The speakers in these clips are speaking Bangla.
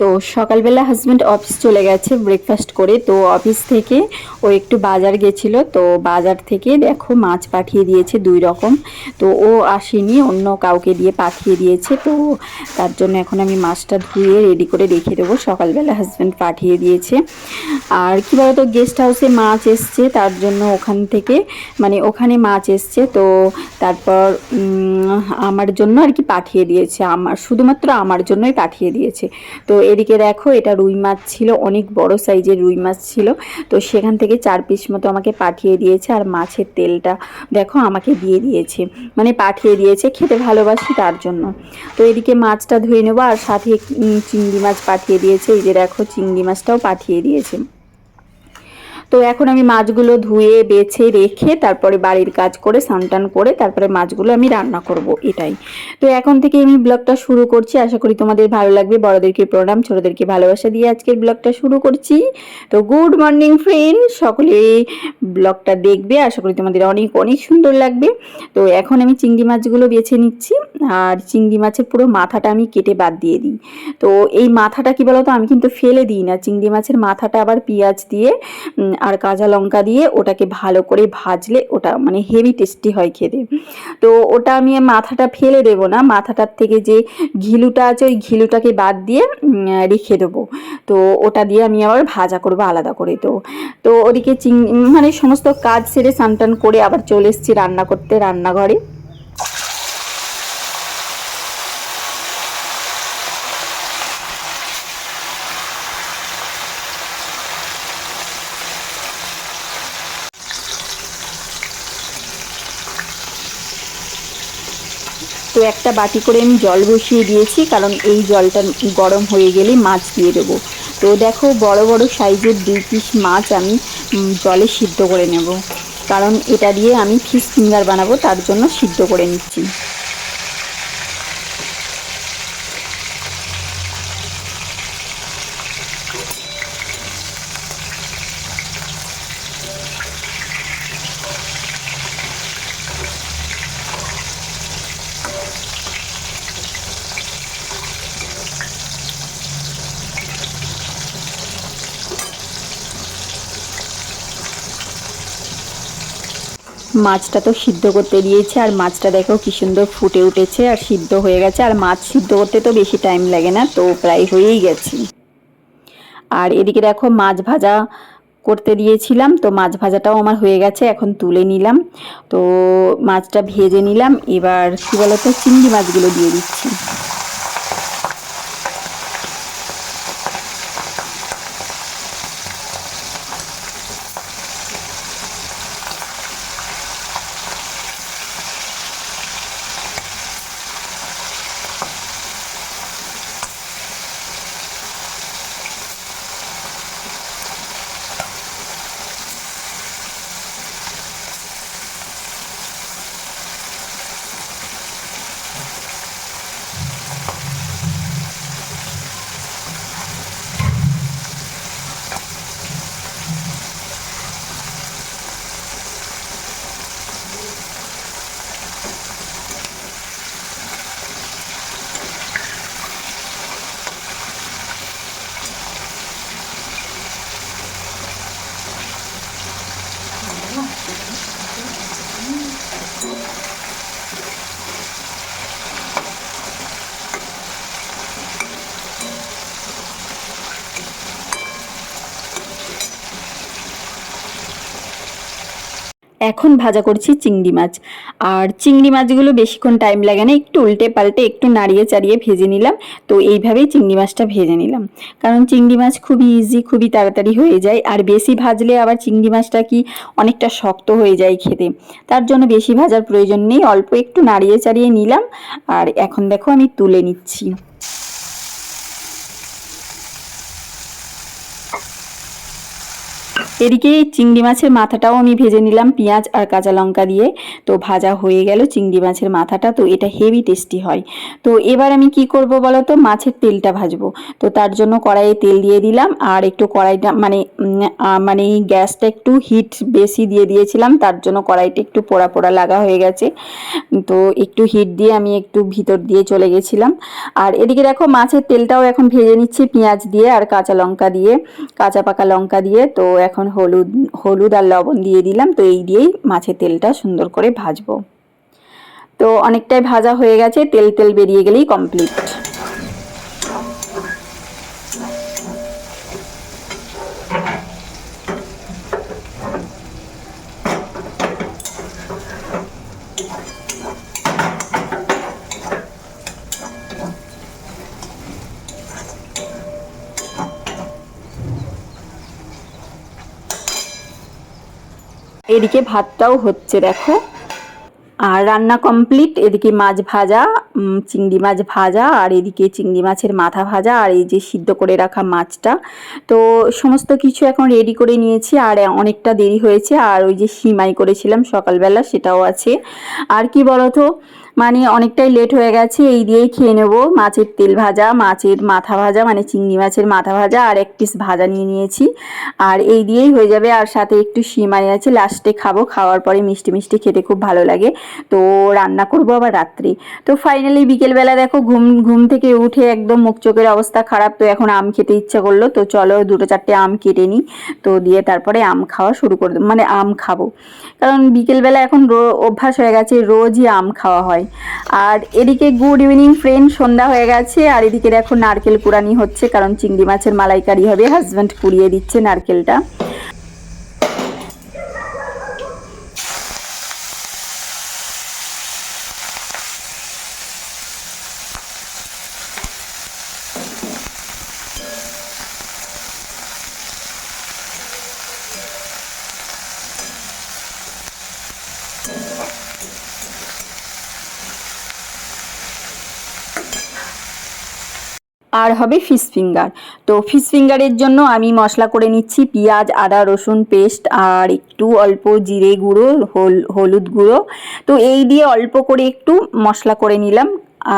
তো সকালবেলা হাজব্যান্ড অফিস চলে গেছে ব্রেকফাস্ট করে। তো অফিস থেকে ও একটু বাজার গেছিল। তো বাজার থেকে দেখো মাছ পাঠিয়ে দিয়েছে দুই রকম। তো ও আসেনি, অন্য কাউকে দিয়ে পাঠিয়ে দিয়েছে। তো তার জন্য এখন আমি মাছটা ধুয়ে রেডি করে রেখে দেবো। সকালবেলা হাজব্যান্ড পাঠিয়ে দিয়েছে। আর কী বলতো গেস্ট হাউসে মাছ এসছে, তার জন্য ওখান থেকে মানে ওখানে মাছ এসছে। তো তারপর আমার জন্য আর কি পাঠিয়ে দিয়েছে। আমার, শুধুমাত্র আমার জন্যই পাঠিয়ে দিয়েছে। তো এদিকে দেখো, এটা রুই মাছ ছিল, অনেক বড় সাইজের রুই মাছ ছিল। তো সেখান থেকে চার পিস মতো আমাকে পাঠিয়ে দিয়েছে আর মাছের তেলটা দেখো আমাকে দিয়ে দিয়েছে। মানে পাঠিয়ে দিয়েছে খেতে ভালোবাসি তার জন্য। তো এদিকে মাছটা ধুয়ে নেব আর সাথে চিংড়ি মাছ পাঠিয়ে দিয়েছে। এই যে দেখো, চিংড়ি মাছটাও পাঠিয়ে দিয়েছে। তো এখন আমি মাছগুলো ধুয়ে, বেছে, রেখে তারপরে বাড়ির কাজ করে স্নান করে তারপরে মাছগুলো আমি রান্না করব এটাই। তো এখন থেকে আমি ব্লগটা শুরু করছি। আশা করি তোমাদের ভালো লাগবে। বড়দেরকে প্রণাম, ছোটদেরকে ভালোবাসা দিয়ে আজকের ব্লগটা শুরু করছি। তো গুড মর্নিং ফ্রেন্ড! সকলে ব্লগটা দেখবে। আশা করি তোমাদের অনেক অনেক সুন্দর লাগবে। তো এখন আমি চিংড়ি মাছগুলো বেছে নিচ্ছি। আর চিংড়ি মাছের পুরো মাথাটা আমি কেটে বাদ দিয়ে দিই। তো এই মাথাটা কি বলতো? আমি কিন্তু ফেলে দিই না। চিংড়ি মাছের মাথাটা আবার পেঁয়াজ দিয়ে আর কাঁচা লঙ্কা দিয়ে ওটাকে ভালো করে ভাজলে ওটা মানে হেভি টেস্টি হয় খেতে। তো ওটা আমি মাথাটা ফেলে দেবো না। মাথাটার থেকে যে ঘিলুটা আছে, ওই ঘিলুটাকে বাদ দিয়ে রেখে দেবো। তো ওটা দিয়ে আমি আবার ভাজা করব আলাদা করে। তো তো ওদিকে চিং মানে সমস্ত কাজ সেরে স্নান করে আবার চলে এসেছি রান্না করতে রান্নাঘরে। তো একটা বাটি করে আমি জল বসিয়ে দিয়েছি, কারণ এই জলটা গরম হয়ে গেলে মাছ দিয়ে দেবো। তো দেখো, বড় বড় সাইজের দুই পিস মাছ আমি জলে সিদ্ধ করে নেব। কারণ এটা দিয়ে আমি ফিশ ফিঙ্গার বানাবো, তার জন্য সিদ্ধ করে নিচ্ছি। মাছটা তো সিদ্ধ করতে দিয়েছে, আর মাছটা দেখো কি সুন্দর ফুটে উঠেছে আর সিদ্ধ হয়ে গেছে। আর মাছ সিদ্ধ করতে তো বেশি টাইম লাগে না, তো প্রায় হয়েই গেছে। আর এদিকে দেখো মাছ ভাজা করতে দিয়েছিলাম, তো মাছ ভাজাটাও আমার হয়ে গেছে, এখন তুলে নিলাম। তো মাছটা ভেজে নিলাম, এবার কী বলতো, চিংড়ি মাছগুলো দিয়ে দিচ্ছি। এখন ভাজা করছি চিংড়ি মাছ। আর চিংড়ি মাছগুলো বেশিক্ষণ টাইম লাগে না, একটু উল্টে পাল্টে একটু নাড়িয়ে চাড়িয়ে ভেজে নিলাম। তো এইভাবেই চিংড়ি মাছটা ভেজে নিলাম। কারণ চিংড়ি মাছ খুবই ইজি খুবই তাড়াতাড়ি হয়ে যায়। আর বেশি ভাজলে আবার চিংড়ি মাছটা কি অনেকটা শক্ত হয়ে যায় খেতে। তার জন্য বেশি ভাজার প্রয়োজন নেই, অল্প একটু নাড়িয়ে চাড়িয়ে নিলাম। আর এখন দেখো আমি তুলে নিচ্ছি। এদিকে চিংড়ি মাছের মাথাটাও আমি ভেজে নিলাম, পেঁয়াজ আর কাঁচা লঙ্কা দিয়ে। তো ভাজা হয়ে গেল চিংড়ি মাছের মাথাটা, তো এটা হেভি টেস্টি হয়। তো এবার আমি কি করব বলো তো? মাছের তেলটা ভাজবো। তো তার জন্য কড়াইয়ে তেল দিয়ে দিলাম আর একটু কড়াইটা মানে মানে গ্যাসটা একটু হিট বেশি দিয়ে দিয়েছিলাম, তার জন্য কড়াইটা একটু পোড়া পোড়া লাগা হয়ে গেছে। তো একটু হিট দিয়ে আমি একটু ভিতর দিয়ে চলে গেছিলাম। আর এদিকে দেখো মাছের তেলটাও এখন ভেজে নিচ্ছি পেঁয়াজ দিয়ে আর কাঁচা লঙ্কা দিয়ে, কাঁচা পাকা লঙ্কা দিয়ে। তো এখন হলুদ হলুদ আর লবণ দিয়ে দিলাম। তো এই দিয়েই মাছের তেলটা সুন্দর করে ভাজবো। তো অনেকটাই ভাজা হয়ে গেছে। তেল তেল বেরিয়ে গেলেই কমপ্লিট এদিকে ভাতটাও হচ্ছে, দেখো। আর রান্না কমপ্লিট এদিকে মাছ ভাজা চিংড়ি মাছ ভাজা, আর এদিকে চিংড়ি মাছের মাথা ভাজা, আর এই যে সিদ্ধ করে রাখা মাছটা। তো সমস্ত কিছু এখন রেডি করে নিয়েছি, আর অনেকটা দেরি হয়েছে, আর ওই যে সিমাই করেছিলাম সকালবেলা, সেটাও আছে। আর কি বলতো মানে অনেকটাই লেট হয়ে গেছে, এই দিয়েই খেয়ে নেব। মাছের তেল ভাজা, মাছের মাথা ভাজা মানে চিংড়ি মাছের মাথা ভাজা আর এক পিস ভাজা নিয়ে নিয়েছি। আর এই দিয়েই হয়ে যাবে, আর সাথে একটু সিমাই আছে লাস্টে খাব। খাওয়ার পরে মিষ্টি মিষ্টি খেতে খুব ভালো লাগে। তো রান্না করব আবার রাত্রি। তো ফাইনালি বিকেলবেলা দেখো, ঘুম ঘুম থেকে উঠে একদম মুখ চোখের অবস্থা খারাপ, তো এখন আম খেতে ইচ্ছা করল। তো চলো দুটো চারটে আম কেটে নিই। তো দিয়ে তারপরে আম খাওয়া শুরু করে দেবো মানে আম খাব। কারণ বিকেলবেলা এখন অভ্যাস হয়ে গেছে, রোজই আম খাওয়া হয়। আর এদিকে গুড ইভিনিং ফ্রেন্ড সন্ধ্যা হয়ে গেছে। আর এদিকে দেখো নারকেল কুড়ানি হচ্ছে, কারণ চিংড়ি মাছের মালাইকারি হবে। হাজব্যান্ড কুড়িয়ে দিচ্ছে নারকেলটা। আর হবে ফিশ ফিঙ্গার তো ফিশ ফিঙ্গারের জন্য আমি মশলা করে নিচ্ছি পেঁয়াজ, আদা, রসুন পেস্ট আর একটু অল্প জিরে গুঁড়ো, হল, হলুদ গুঁড়ো। তো এই দিয়ে অল্প করে একটু মশলা করে নিলাম।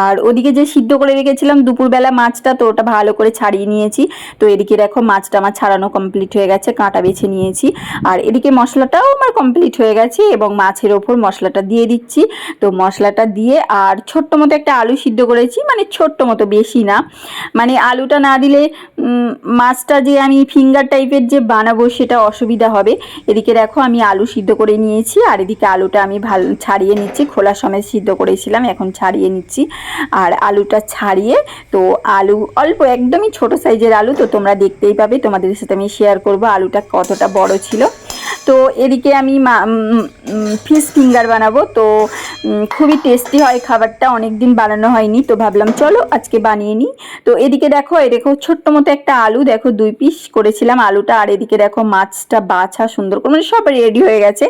আর ওদিকে যে সিদ্ধ করে রেখেছিলাম, দুপুরবেলা মাছটা তো ওটা ভালো করে ছাড়িয়ে নিয়েছি। তো এদিকে দেখো মাছটা আমার ছাড়ানো কমপ্লিট হয়ে গেছে, কাঁটা বেছে নিয়েছি। আর এদিকে মশলাটাও আমার কমপ্লিট হয়ে গেছে এবং মাছের ওপর মশলাটা দিয়ে দিচ্ছি। তো মশলাটা দিয়ে আর ছোট্ট মতো একটা আলু সিদ্ধ করেছি মানে ছোট্ট মতো, বেশি না। মানে আলুটা না দিলে মাছটা যে আমি ফিঙ্গার টাইপের যে বানাবো সেটা অসুবিধা হবে। এদিকে দেখো আমি আলু সিদ্ধ করে নিয়েছি, আর এদিকে আলুটা আমি ভালো ছাড়িয়ে নিচ্ছি, খোলা সময় সিদ্ধ করেছিলাম, এখন ছাড়িয়ে নিচ্ছি। আর আলুটা ছাড়িয়ে, তো আলু অল্প, একদমই ছোট সাইজের আলু, তো তোমরা দেখতেই পাবে, তোমাদের সাথে আমি শেয়ার করব আলুটা কতটা বড় ছিল। তো এদিকে আমি ফিশ ফিঙ্গার বানাবো। তো খুবই টেস্টি হয় খাবারটা অনেক দিন বানানো হয়নি। তো ভাবলাম, চলো আজকে বানিয়ে নিই। তো এদিকে দেখো এই দেখো ছোট্ট মতো একটা আলু, দেখো, দুই পিস করেছিলাম আলুটা। আর এদিকে দেখো, মাছটা বাছা সুন্দর করে মানে সব রেডি হয়ে গেছে।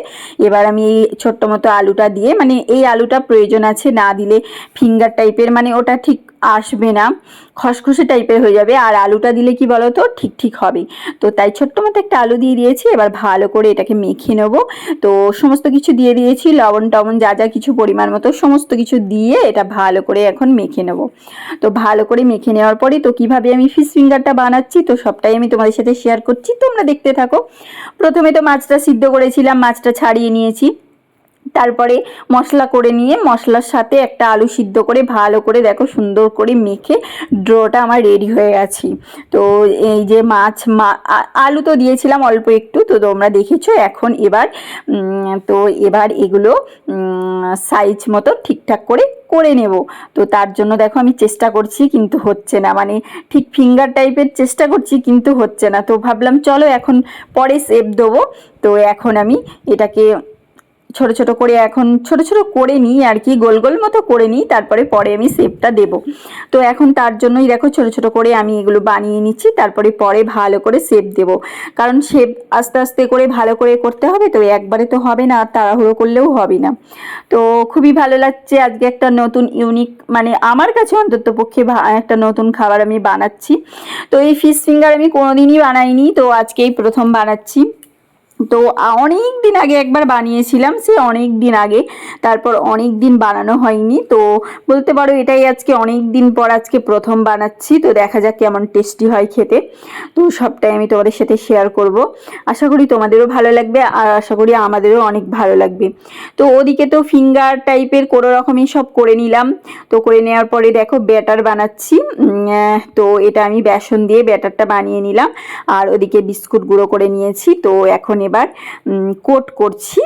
এবার আমি এই ছোট্ট মতো আলুটা দিয়ে মানে এই আলুটা প্রয়োজন আছে না দিলে ফিঙ্গার টাইপের মানে ওটা ঠিক আসবে না। খসখসে টাইপের হয়ে যাবে। আর আলুটা দিলে কি বলো তো ঠিক ঠিক হবে। তো তাই ছোট্ট মতো একটা আলু দিয়ে দিয়েছি। এবার ভালো করে এটাকে মেখে নেব। তো সমস্ত কিছু দিয়ে দিয়েছি। লবণ টবণ যা যা কিছু পরিমাণ মতো সমস্ত কিছু দিয়ে এটা ভালো করে এখন মেখে নেব। তো ভালো করে মেখে নেওয়ার পরে তো কীভাবে আমি ফিশ ফিঙ্গারটা বানাচ্ছি, তো সবটাই আমি তোমাদের সাথে শেয়ার করছি। তোমরা দেখতে থাকো। প্রথমে তো মাছটা সিদ্ধ করেছিলাম, মাছটা ছাড়িয়ে নিয়েছি। তারপরে মশলা করে নিয়ে মশলার সাথে একটা আলু সিদ্ধ করে ভালো করে দেখো সুন্দর করে মেখে ড্রোটা আমার রেডি হয়ে গেছি। তো এই যে মাছ, মা- আলু তো দিয়েছিলাম অল্প একটু, তো তোমরা দেখেছ এখন এবার তো এবার এগুলো সাইজ মতো ঠিকঠাক করে করে নেব। তো তার জন্য দেখো আমি চেষ্টা করছি, কিন্তু হচ্ছে না। মানে ঠিক ফিঙ্গার টাইপের চেষ্টা করছি, কিন্তু হচ্ছে না। তো ভাবলাম চলো এখন পরে সেপ দেবো। তো এখন আমি এটাকে ছোট ছোট করে এখন, ছোট ছোট করে নিই আর কি, গোল গোল মতো করে নিই, তারপরে পরে আমি শেপটা দেব। তো এখন তার জন্যই দেখো ছোট ছোট করে আমি এগুলো বানিয়ে নিচ্ছি, তারপরে পরে ভালো করে শেপ দেব। কারণ শেপ আস্তে আস্তে করে ভালো করে করতে হবে তো, একবারে তো হবে না তাড়াহুড়ো করলেও হবে না। তো খুবই ভালো লাগছে, আজকে একটা নতুন ইউনিক মানে আমার কাছে অন্তত পক্ষে একটা নতুন খাবার আমি বানাচ্ছি। তো এই ফিশ ফিঙ্গার আমি কোনোদিনই বানাইনি, তো আজকেই প্রথম বানাচ্ছি। তো অনেক দিন আগে একবার বানিয়েছিলাম, সে অনেক দিন আগে। তারপর অনেক দিন বানানো হয়নি। তো বলতে পারো এটাই আজকে অনেক দিন পর আজকে প্রথম বানাচ্ছি। তো দেখা যাক কেমন টেস্টি হয় খেতে। তো সবটাই আমি তোমাদের সাথে শেয়ার করব। আশা করি তোমাদেরও ভালো লাগবে, আর আশা করি আমাদেরও অনেক ভালো লাগবে। তো ওদিকে তো ফিঙ্গার টাইপের কোনো রকমই সব করে নিলাম। তো করে নেওয়ার পরে দেখো ব্যাটার বানাচ্ছি। তো এটা আমি বেসন দিয়ে ব্যাটারটা বানিয়ে নিলাম। আর ওদিকে বিস্কুট গুঁড়ো করে নিয়েছি। তো এখন এবার কোট করছি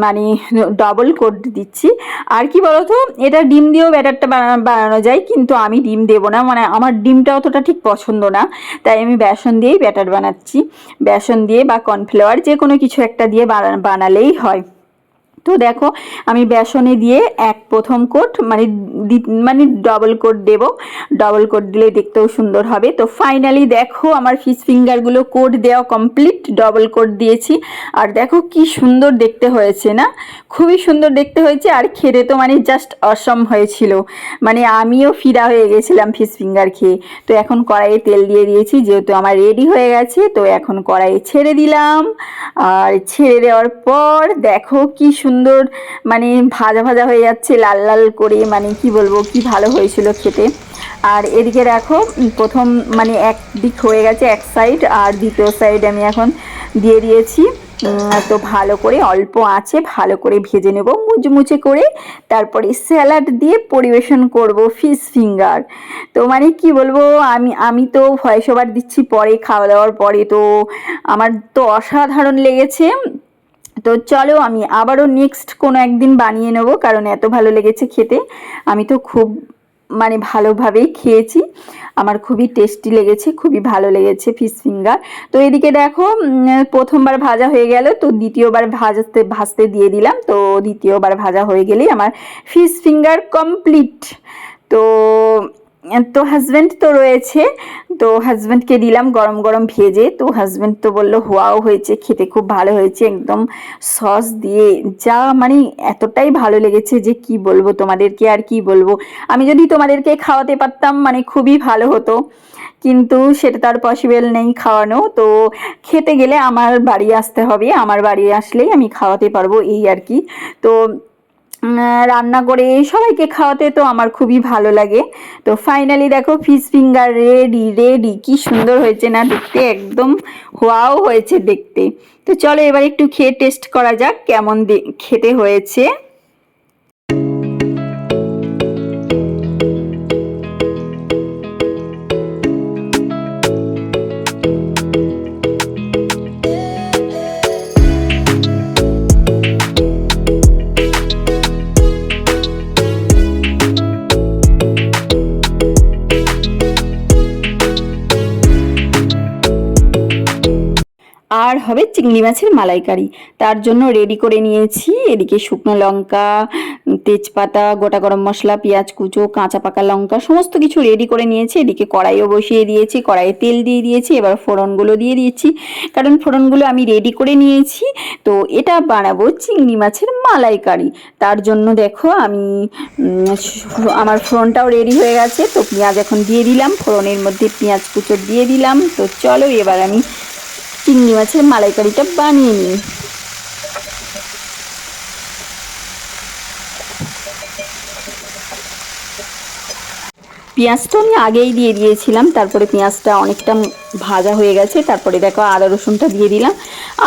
মানে ডবল কোট দিচ্ছি। আর কি বলতো, এটা ডিম দিয়েও ব্যাটারটা বানা- বানানো যায়, কিন্তু আমি ডিম দেব না মানে আমার ডিমটা অতটা ঠিক পছন্দ না, তাই আমি বেসন দিয়েই ব্যাটার বানাচ্ছি। বেসন দিয়ে বা কর্নফ্লাওয়ার যে কোনো কিছু একটা দিয়ে বানা- বানালেই হয়। তো দেখো, আমি বেসনে দিয়ে এক প্রথম কোট মানে মানে ডবল কোট দেব। ডবল কোট দিলে দেখতেও সুন্দর হবে। তো ফাইনালি দেখো, আমার ফিশ ফিঙ্গারগুলো কোট দেওয়া কমপ্লিট ডবল কোট দিয়েছি। আর দেখো কি সুন্দর দেখতে হয়েছে না? খুবই সুন্দর দেখতে হয়েছে, আর খেতে তো মানে জাস্ট অসম হয়েছিল। মানে আমিও ফিরা হয়ে গেছিলাম ফিশ ফিঙ্গার খেয়ে। তো এখন কড়াইয়ে তেল দিয়ে দিয়েছি, যেহেতু আমার রেডি হয়ে গেছে, তো এখন কড়াইয়ে ছেড়ে দিলাম। আর ছেড়ে দেওয়ার পর দেখো কি সুন্দর মানে ভাজা ভাজা হয়ে যাচ্ছে, লাল লাল করে মানে কি বলব, কি ভালো হয়েছিল খেতে। আর এদিকে দেখো প্রথম মানে এক দিক হয়ে গেছে এক সাইড আর দ্বিতীয় সাইড আমি এখন দিয়ে দিয়েছি। তো ভালো করে, অল্প আছে, ভালো করে ভেজে নেব, মুচমুচে করে, তারপরে স্যালাড দিয়ে পরিবেশন করব ফিশ ফিঙ্গার তো মানে কি বলব, আমি আমি তো ভয়েস ওভার দিচ্ছি পরে, খাওয়া দাওয়ার পরে, তো আমার তো অসাধারণ লেগেছে। তো চলো আমি আবারও নেক্সট কোনো একদিন বানিয়ে নেব, কারণ এত ভালো লেগেছে খেতে। আমি তো খুব মানে ভালোভাবেই খেয়েছি। আমার খুবই টেস্টি লেগেছে, খুবই ভালো লেগেছে ফিশ ফিঙ্গার তো এদিকে দেখো প্রথমবার ভাজা হয়ে গেল, তো দ্বিতীয়বার ভাজতে ভাজতে দিয়ে দিলাম। তো দ্বিতীয়বার ভাজা হয়ে গেলেই আমার ফিশ ফিঙ্গার কমপ্লিট তো তো হাজব্যান্ড তো রয়েছে, তো হাজব্যান্ডকে দিলাম গরম গরম ভেজে। তো হাজব্যান্ড তো বলল হোয়াও হয়েছে, খেতে খুব ভালো হয়েছে, একদম সস দিয়ে। যা মানে এতটাই ভালো লেগেছে যে কি বলব তোমাদেরকে আর কি বলব। আমি যদি তোমাদেরকে খাওয়াতে পারতাম মানে খুবই ভালো হতো। কিন্তু সেটা তো আর পসিবল নেই খাওয়ানো। তো খেতে গেলে আমার বাড়ি আসতে হবে, আমার বাড়ি আসলেই আমি খাওয়াতে পারব, এই আর কি। তো রান্না করে সবাইকে খাওয়াতে তো আমার খুবই ভালো লাগে। তো ফাইনালি দেখো ফিশ ফিঙ্গার রেডি রেডি কি সুন্দর হয়েছে না দেখতে, একদম হোয়াও হয়েছে দেখতে। তো চলো এবার একটু খেয়ে টেস্ট করা যাক কেমন খেতে হয়েছে। হবে চিংড়ি মাছের মালাইকারি। তার জন্য রেডি করে নিয়েছি এদিকে শুকনো লঙ্কা, তেজপাতা, গোটা গরম মশলা, পেঁয়াজ কুচো, কাঁচা পাকা লঙ্কা, সমস্ত কিছু রেডি করে নিয়েছি। এদিকে কড়াইও বসিয়ে দিয়েছি, কড়াইয়ে তেল দিয়ে দিয়েছি, এবার ফোড়নগুলো দিয়ে দিয়েছি। কারণ ফোড়নগুলো আমি রেডি করে নিয়েছি, তো এটা বানাবো চিংড়ি মাছের মালাইকারি। তার জন্য দেখো আমি আমার ফোড়নটাও রেডি হয়ে গেছে। তো পেঁয়াজ এখন দিয়ে দিলাম, ফোড়নের মধ্যে পেঁয়াজ কুচো দিয়ে দিলাম। তো চলো এবার আমি চিংড়ি মাছের মালাইকারিটা বানিয়ে নিই পেঁয়াজটা আমি আগেই দিয়ে দিয়েছিলাম, তারপরে পেঁয়াজটা অনেকটা ভাজা হয়ে গেছে, তারপরে দেখো আদা রসুনটা দিয়ে দিলাম।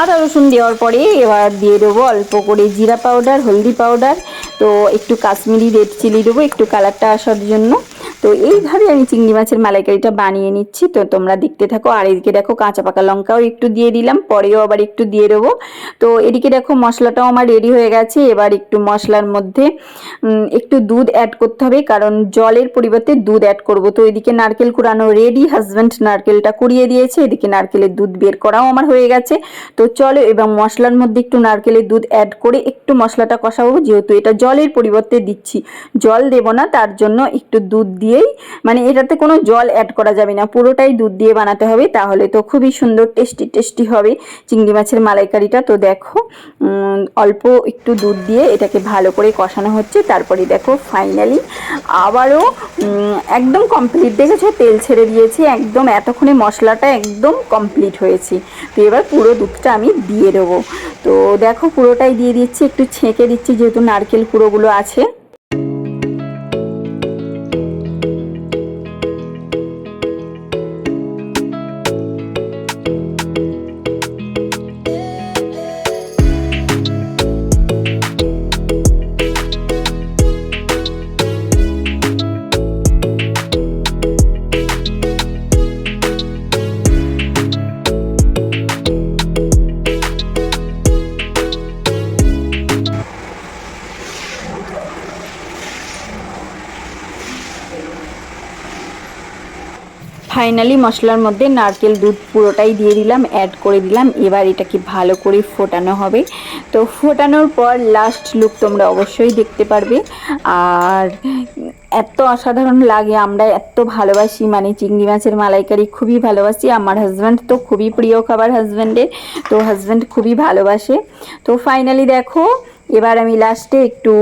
আদা রসুন দেওয়ার পরে এবার দিয়ে দেবো অল্প করে জিরা পাউডার, হলদি পাউডার, তো একটু কাশ্মীরি রেড চিলি দেবো, একটু কালারটা আসার জন্য। তো এইভাবে আমি চিংড়ি মাছের মালাইকারিটা বানিয়ে নিচ্ছি। তো তোমরা দেখতে থাকো। আর এদিকে দেখো কাঁচা পাকা লঙ্কাও একটু দিয়ে দিলাম, পরেও আবার একটু দিয়ে দেবো। তো এদিকে দেখো মশলাটাও আমার রেডি হয়ে গেছে। এবার একটু মশলার মধ্যে একটু দুধ অ্যাড করতে হবে, কারণ জলের পরিবর্তে দুধ অ্যাড করব। তো এদিকে নারকেল কুড়ানো রেডি হাজব্যান্ড নারকেলটা কুড়িয়ে দিয়েছে। এদিকে নারকেলের দুধ বের করাও আমার হয়ে গেছে। তো চলো এবং মশলার মধ্যে একটু নারকেলের দুধ অ্যাড করে একটু মশলাটা কষাবো। যেহেতু এটা জলের পরিবর্তে দিচ্ছি, জল দেব না, তার জন্য একটু দুধ দিয়ে দিয়েই মানে এটাতে কোনো জল অ্যাড করা যাবে না। পুরোটাই দুধ দিয়ে বানাতে হবে, তাহলে তো খুবই সুন্দর টেস্টি টেস্টি হবে চিংড়ি মাছের মালাইকারিটা। তো দেখো অল্প একটু দুধ দিয়ে এটাকে ভালো করে কষানো হচ্ছে। তারপরে দেখো ফাইনালি আবারও একদম কমপ্লিট দেখেছ, তেল ছেড়ে দিয়েছি, একদম এতক্ষণে মশলাটা একদম কমপ্লিট হয়েছে। তো এবার পুরো দুধটা আমি দিয়ে দেবো। তো দেখো, পুরোটাই দিয়ে দিচ্ছি, একটু ছেঁকে দিচ্ছি, যেহেতু নারকেল পুরোগুলো আছে। ফাইনালি মশলার মধ্যে নারকেল দুধ পুরোটাই দিয়ে দিলাম অ্যাড করে দিলাম। এবার এটাকে ভালো করে ফোটানো হবে। তো ফোটানোর পর লাস্ট লুক তোমরা অবশ্যই দেখতে পারবে। আর এত অসাধারণ লাগে, আমরা এত ভালোবাসি। মানে চিংড়ি মাছের মালাইকারি খুবই ভালোবাসি। আমার হাজব্যান্ড তো খুবই প্রিয় খাবার হাজব্যান্ডের তো হাজব্যান্ড খুবই ভালোবাসে। তো ফাইনালি দেখো, এবার আমি লাস্টে একটু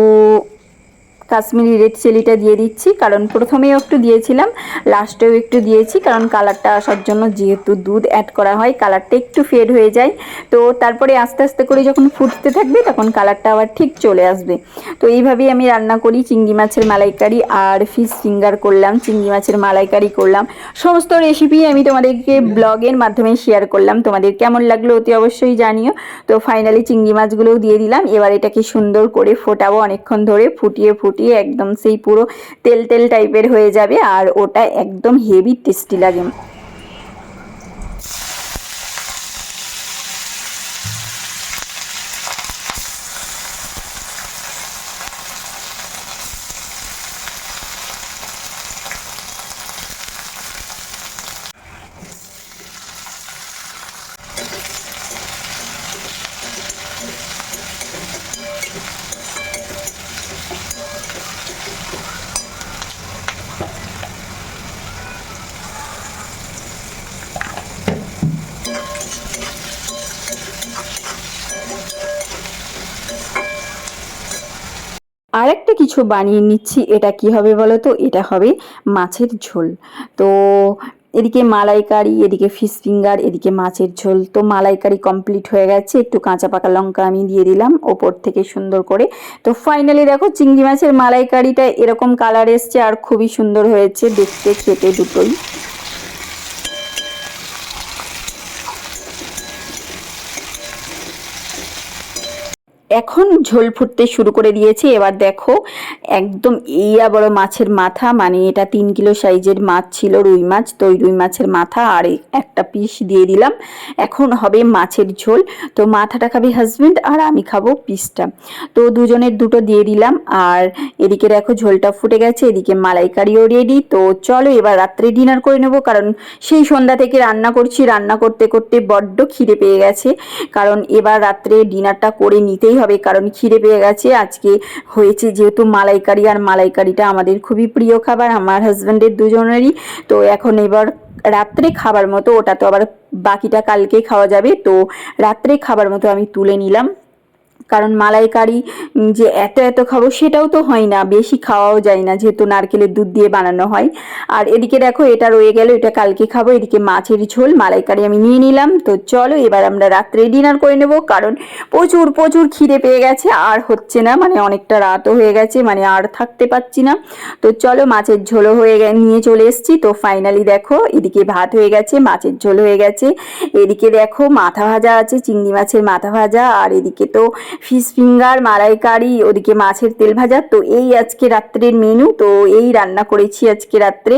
কাশ্মীরি রেড চিলিটা দিয়ে দিচ্ছি। কারণ প্রথমেও একটু দিয়েছিলাম, লাস্টেও একটু দিয়েছি, কারণ কালারটা আসার জন্য যেহেতু দুধ অ্যাড করা হয়, কালারটা একটু ফেড হয়ে যায়। তো তারপরে আস্তে আস্তে করে যখন ফুটতে থাকবে, তখন কালারটা আবার ঠিক চলে আসবে। তো এইভাবেই আমি রান্না করি, চিংড়ি মাছের মালাইকারি আর ফিশ ফিঙ্গার করলাম, চিংড়ি মাছের মালাইকারি করলাম। সমস্ত রেসিপি আমি তোমাদেরকে ব্লগের মাধ্যমে শেয়ার করলাম। তোমাদের কেমন লাগল অতি অবশ্যই জানিও। তো ফাইনালি চিংড়ি মাছগুলোও দিয়ে দিলাম। এবার এটাকে সুন্দর করে ফোটাবো অনেকক্ষণ ধরে, ফুটিয়ে ফুটিয়ে একদম সেই পুরো তেল তেল টাইপের হয়ে যাবে আর ওটা একদম হেভি টেস্টি লাগে। আর একটা কিছু বানিয়ে নিচ্ছি, এটা কি হবে বলো তো? এটা হবে মাছের ঝোল। তো এদিকে মালাইকারি, এদিকে ফিশ ফিঙ্গার এদিকে মাছের ঝোল। তো মালাইকারি কমপ্লিট হয়ে গেছে। একটু কাঁচা পাকা লঙ্কা আমি দিয়ে দিলাম ওপর থেকে সুন্দর করে। তো ফাইনালি দেখো চিংড়ি মাছের মালাইকারিটা এরকম কালার এসছে আর খুবই সুন্দর হয়েছে। দেখতে খেতে দুটোই। এখন ঝোল ফুটতে শুরু করে দিয়েছে। এবার দেখো, একদম ইয়া বড় মাছের মাথা মানে এটা তিন কিলো সাইজের মাছ ছিল, রুই মাছ, তো রুই মাছের মাথা আর একটা পিস দিয়ে দিলাম। এখন হবে মাছের ঝোল। তো মাথাটা খাবে হাজবেন্ড আর আমি খাব পিসটা। তো দুজনের দুটো দিয়ে দিলাম। আর এদিকে দেখো ঝোলটা ফুটে গেছে, এদিকে মালাইকারিও রেডি তো চলো এবার রাত্রে ডিনার করে নেব, কারণ সেই সন্ধ্যা থেকে রান্না করছি। রান্না করতে করতে বড্ড খিদে পেয়ে গেছে। কারণ এবার রাত্রে ডিনারটা করে নিতেই হবে, কারণ খিদে পেয়ে গেছে। আজকে হয়েছে যেহেতু মালাইকারি, আর মালাইকারিটা আমাদের খুবই প্রিয় খাবার, আমার হাজব্যান্ডের দুজনেরই। তো এখন এবার রাত্রে খাবার মতো, ওটা তো আবার বাকিটা কালকে খাওয়া যাবে, তো রাত্রে খাবার মতো আমি তুলে নিলাম। কারণ মালাইকারি যে এত এত খাব সেটাও তো হয় না, বেশি খাওয়াও যায় না, যেহেতু নারকেলের দুধ দিয়ে বানানো হয়। আর এদিকে দেখো, এটা রয়ে গেল, এটা কালকে খাব, এদিকে মাছের ঝোল, মালাইকারি আমি নিয়ে নিলাম। তো চলো, এবার আমরা রাত্রে ডিনার করে নেব, কারণ প্রচুর প্রচুর খিদে পেয়ে গেছে, আর হচ্ছে না মানে অনেকটা রাতও হয়ে গেছে মানে আর থাকতে পারছি না। তো চলো, মাছের ঝোলও হয়ে নিয়ে চলে এসেছি। তো ফাইনালি দেখো, এদিকে ভাত হয়ে গেছে, মাছের ঝোল হয়ে গেছে। এদিকে দেখো, মাথা ভাজা আছে, চিংড়ি মাছের মাথা ভাজা, আর এদিকে তো ফিশ ফিঙ্গার, মালাইকারি, ওদিকে মাছের তেল ভাজা। তো এই আজকে রাত্রের মেনু তো এই রান্না করেছি আজকে রাত্রে।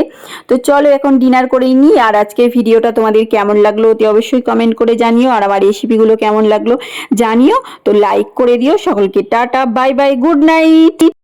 তো চলো এখন ডিনার করে নিই আর আজকে ভিডিওটা তোমাদের কেমন লাগল অতি অবশ্যই কমেন্ট করে জানিও, আর আমার রেসিপিগুলো কেমন লাগল জানিও। তো লাইক করে দিও, সকলকে tata bye bye good night